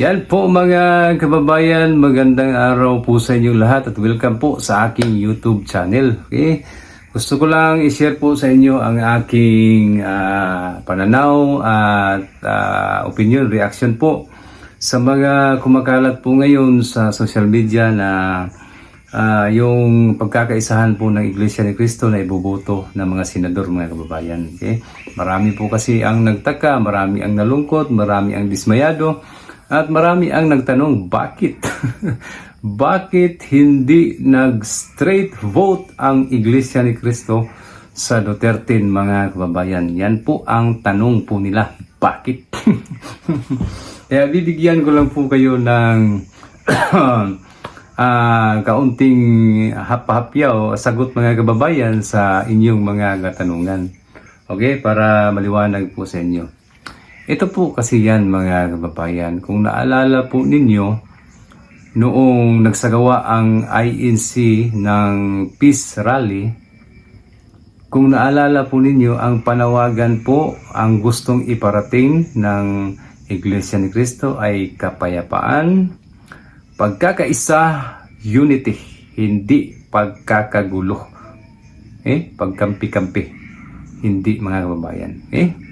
Yan po mga kababayan, magandang araw po sa inyong lahat at welcome po sa aking YouTube channel. Okay? Gusto ko lang i-share po sa inyo ang aking ah, pananaw at ah, opinion, reaction po sa mga kumakalat po ngayon sa social media na ah, yung pagkakaisahan po ng Iglesia ni Cristo na iboboto ng mga senador mga kababayan. Okay? Marami po kasi ang nagtaka, marami ang nalungkot, marami ang dismayado at marami ang nagtanong bakit? bakit hindi nag-straight vote ang Iglesia ni Cristo sa Duterte mga kababayan? Yan po ang tanong po nila. Bakit? Kaya bibigyan ko lang po kayo ng ah kaunting hap-hapyaw sagot mga kababayan sa inyong mga katanungan. Okay, para maliwanag po sa inyo. Ito po kasi yan mga kababayan. Kung naalala po ninyo, noong nagsagawa ang INC ng Peace Rally, kung naalala po ninyo, ang panawagan po, ang gustong iparating ng Iglesia ni Cristo ay kapayapaan, pagkakaisa, unity, hindi pagkakagulo. Eh, pagkampi-kampi. Hindi mga kababayan. Eh,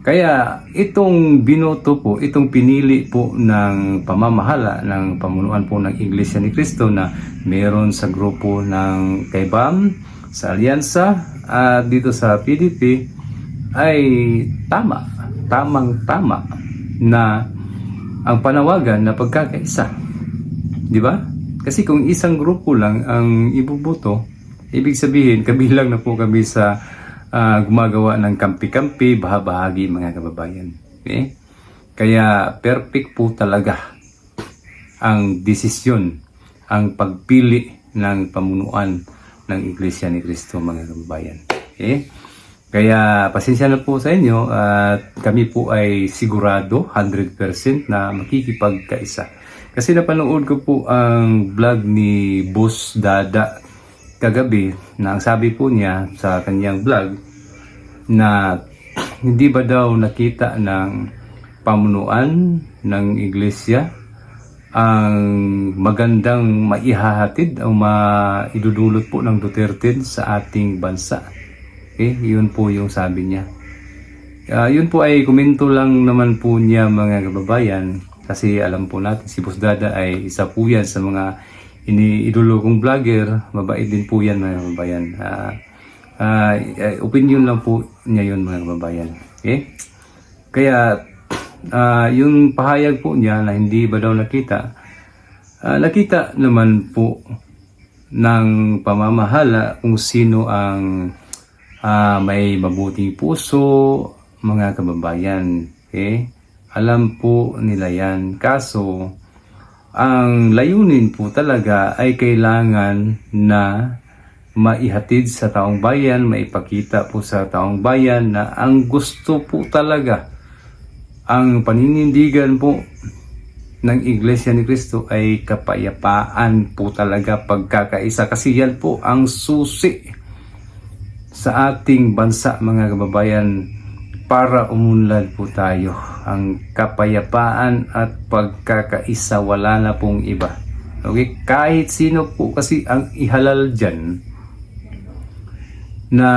kaya itong binoto po, itong pinili po ng pamamahala ng pamunuan po ng Iglesia ni Cristo na meron sa grupo ng Kaibam, sa Alyansa at dito sa PDP ay tama, tamang tama na ang panawagan na pagkakaisa. Di ba? Kasi kung isang grupo lang ang ibubuto, ibig sabihin kabilang na po kami sa ah, gumagawa ng kampi-kampi, bahabahagi mga kababayan. Okay? Kaya perfect po talaga ang desisyon, ang pagpili ng pamunuan ng Iglesia ni Cristo mga kababayan. Okay? Kaya pasensya na po sa inyo at kami po ay sigurado 100% na makikipagkaisa. Kasi napanood ko po ang vlog ni Boss Dada kagabi na ang sabi po niya sa kanyang vlog na hindi ba daw nakita ng pamunuan ng iglesia ang magandang maihahatid o maidudulot po ng Duterte sa ating bansa. Okay, yun po yung sabi niya. Ah, yun po ay komento lang naman po niya mga kababayan kasi alam po natin si Boss Dada ay isa po yan sa mga iniidolo kong vlogger. Mabait din po yan mga kababayan. Ah, eh, opinion lang po niya yun mga kababayan. Okay? Kaya ah, yung pahayag po niya na hindi ba daw nakita, ah, nakita naman po ng pamamahala kung sino ang ah, may mabuting puso, mga kababayan. Okay? Alam po nila yan. Kaso, ang layunin po talaga ay kailangan na maihatid sa taong bayan, maipakita po sa taong bayan na ang gusto po talaga, ang paninindigan po ng Iglesia ni Cristo ay kapayapaan po talaga pagkakaisa. Kasi yan po ang susi sa ating bansa mga kababayan para umunlad po tayo. Ang kapayapaan at pagkakaisa wala na pong iba. Okay? Kahit sino po kasi ang ihalal dyan na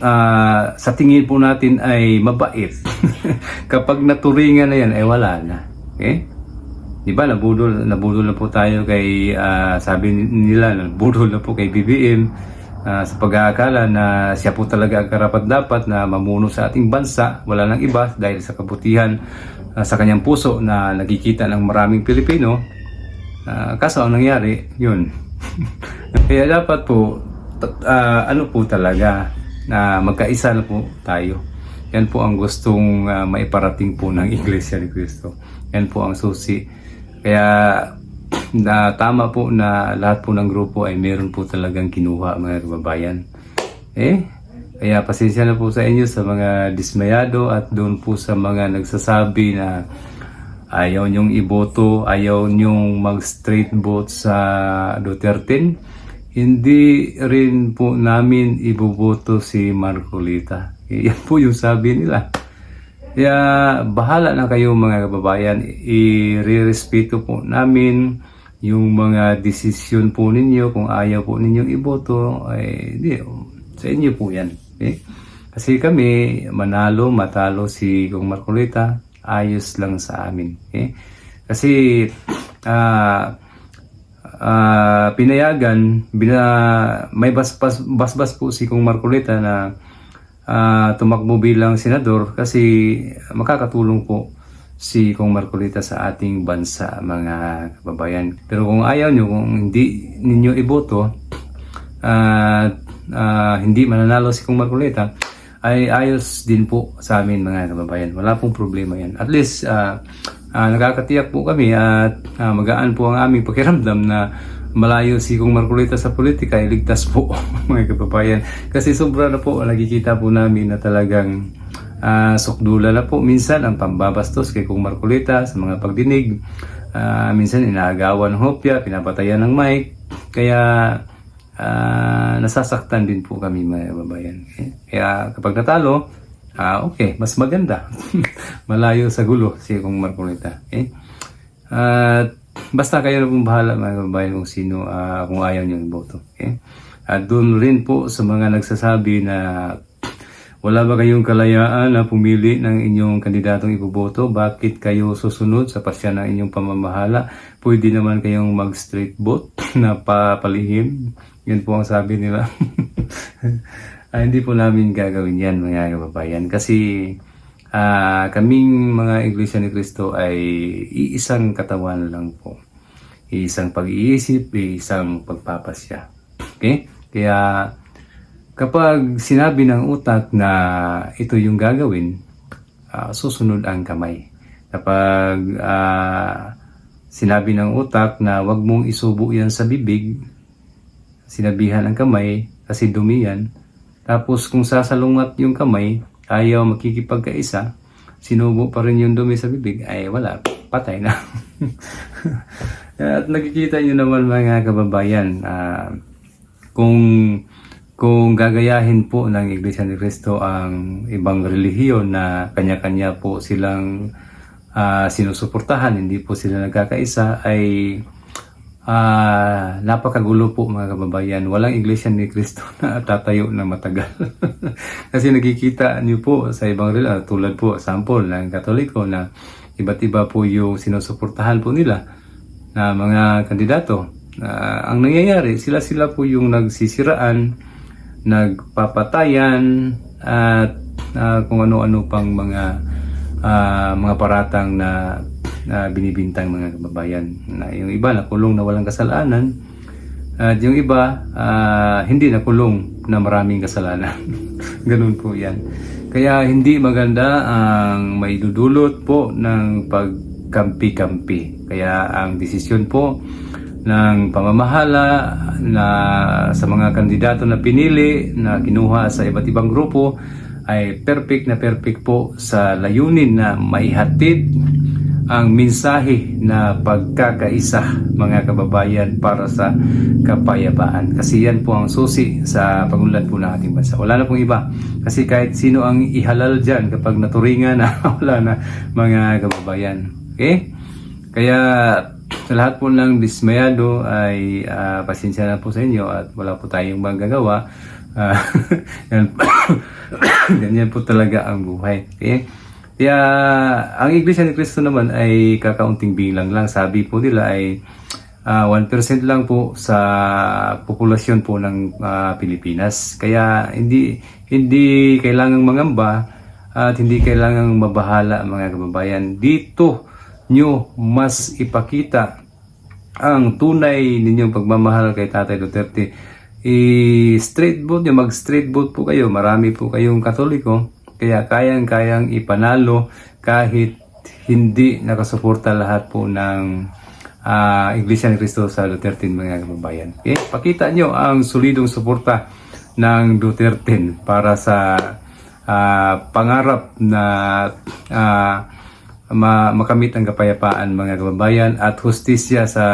ah, sa tingin po natin ay mabait. Kapag naturingan na yan ay wala na. Okay? Di ba, nabudol, nabudol na po tayo kay, ah, sabi nila, nabudol na po kay BBM ah, sa pag-aakala na siya po talaga ang karapat-dapat na mamuno sa ating bansa. Wala nang iba dahil sa kabutihan ah, sa kanyang puso na nakikita ng maraming Pilipino. Ah, kaso ang nangyari, yun. Kaya dapat po, ah, ano po talaga, na magkaisa na po tayo. Yan po ang gustong ah, maiparating po ng Iglesia ni Cristo. Yan po ang susi. Kaya na tama po na lahat po ng grupo ay meron po talagang kinuha mga kababayan. Eh, kaya pasensya na po sa inyo sa mga dismayado at doon po sa mga nagsasabi na ayaw nyong iboto, ayaw nyong mag-straight vote sa Duterte. Hindi rin po namin iboboto si Marcolita. Eh, yan po yung sabi nila. Kaya bahala na kayo mga kababayan, i-respeto po namin yung mga desisyon po ninyo. Kung ayaw po ninyong iboto, ay di, sa inyo po yan. Okay? Kasi kami, manalo, matalo si Kong Marcolita, ayos lang sa amin. Okay? Kasi, ah, ah, pinayagan, bina, may basbas, basbas po si Kong Marcolita na ah, tumakbo bilang senador kasi makakatulong po si Kong Marcolita sa ating bansa mga kababayan. Pero kung ayaw nyo, kung hindi ninyo iboto, at ah, hindi mananalo si Kong Marcolita, ay ayos din po sa amin mga kababayan. Wala pong problema yan. At least, ah, ah, nakakatiyak po kami at ah, magaan po ang aming pakiramdam na malayo si Kong Marcolita sa politika, iligtas po mga kababayan. Kasi sobra na po, nakikita po namin na talagang ah, sukdula na po minsan ang pambabastos kay Kong Marcolita sa mga pagdinig. Ah, minsan inaagawan ng hopya, pinapatayan ng mic. Kaya ah, nasasaktan din po kami mga kababayan. Okay? Kaya kapag natalo, ah, okay, mas maganda. Malayo sa gulo si Kong Marcolita. Okay? At basta kayo na pong bahala mga kababayan kung sino, ah, kung ayaw niyo iboto. Okay? At doon rin po sa mga nagsasabi na wala ba kayong kalayaan na pumili ng inyong kandidatong iboboto? Bakit kayo susunod sa pasya ng inyong pamamahala? Pwede naman kayong mag-straight vote na papalihim. Yun po ang sabi nila. Ah, hindi po namin gagawin yan mga kababayan. Kasi ah, kaming mga Iglesia ni Cristo ay iisang katawan lang po. Iisang pag-iisip, iisang pagpapasya. Okay? Kaya Kapag sinabi ng utak na ito yung gagawin, ah, susunod ang kamay. Kapag ah, sinabi ng utak na wag mong isubo yan sa bibig, sinabihan ang kamay kasi dumi yan. Tapos kung sasalungat yung kamay, ayaw makikipagkaisa, sinubo pa rin yung dumi sa bibig, ay wala, patay na. At nakikita nyo naman mga kababayan, ah, kung kung gagayahin po ng Iglesia ni Cristo ang ibang relihiyon na kanya-kanya po silang ah, sinusuportahan, hindi po sila nagkakaisa, ay ah, napakagulo po mga kababayan. Walang Iglesia ni Cristo na tatayo na matagal. Kasi nakikita niyo po sa ibang relihiyon, tulad po, sample ng Katoliko na iba't iba po yung sinusuportahan po nila na mga kandidato. Ah, ang nangyayari, sila-sila po yung nagsisiraan, nagpapatayan at ah, kung ano-ano pang mga ah, mga paratang na, na binibintang mga kababayan. Na yung iba nakulong na walang kasalanan at yung iba ah, hindi nakulong na maraming kasalanan. Ganun po 'yan. Kaya hindi maganda ang maidudulot po ng pagkampi-kampi. Kaya ang desisyon po ng pamamahala na sa mga kandidato na pinili na kinuha sa iba't ibang grupo ay perfect na perfect po sa layunin na maihatid ang mensahe na pagkakaisa mga kababayan para sa kapayapaan. Kasi yan po ang susi sa pagunlad po ng ating bansa. Wala na pong iba. Kasi kahit sino ang ihalal dyan kapag naturingan na wala na mga kababayan. Okay? Kaya sa lahat po ng dismayado ay ah, pasensya na po sa inyo at wala po tayong magagawa. Yan, ganyan po talaga ang buhay. Okay? Kaya ang Iglesia ni Cristo naman ay kakaunting bilang lang. Sabi po nila ay ah, 1% lang po sa populasyon po ng ah, Pilipinas. Kaya hindi hindi kailangang mangamba at hindi kailangang mabahala mga kababayan. Dito nyo mas ipakita ang tunay ninyong pagmamahal kay Tatay Duterte. I-straight vote nyo, mag-straight vote po kayo. Marami po kayong katoliko. Kaya kayang-kayang ipanalo kahit hindi nakasuporta lahat po ng ah, Iglesia ni Cristo sa Duterte mga kababayan. Okay? Pakita nyo ang solidong suporta ng Duterte para sa ah, pangarap na ah, ma- makamit ang kapayapaan mga kababayan at hustisya sa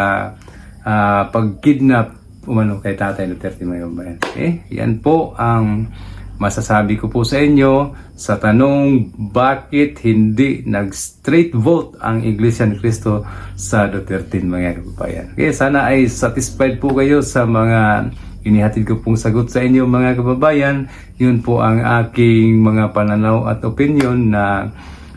ah, pagkidnap umano kay Tatay Duterte mga kababayan. Okay? Yan po ang masasabi ko po sa inyo sa tanong bakit hindi nag-straight vote ang Iglesia ni Cristo sa Duterte mga kababayan. Okay, sana ay satisfied po kayo sa mga inihatid ko pong sagot sa inyo mga kababayan. Yun po ang aking mga pananaw at opinion na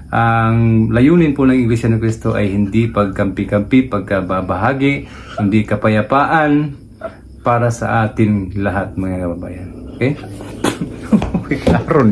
ang layunin po ng Iglesia ni Cristo ay hindi pagkampi-kampi, pagkababahagi, hindi kapayapaan para sa atin lahat mga kababayan. Okay? Aaron.